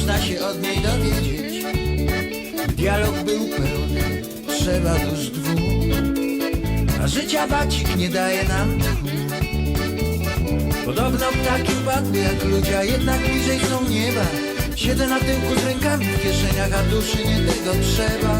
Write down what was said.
się od niej dowiedzieć. Dialog był pełny, trzeba dusz dwóch, a życia bacik nie daje nam tchu. Podobno ptaki upadły jak ludzie, a jednak bliżej są nieba. Siedzę na tyłku z rękami w kieszeniach, a duszy nie tego trzeba.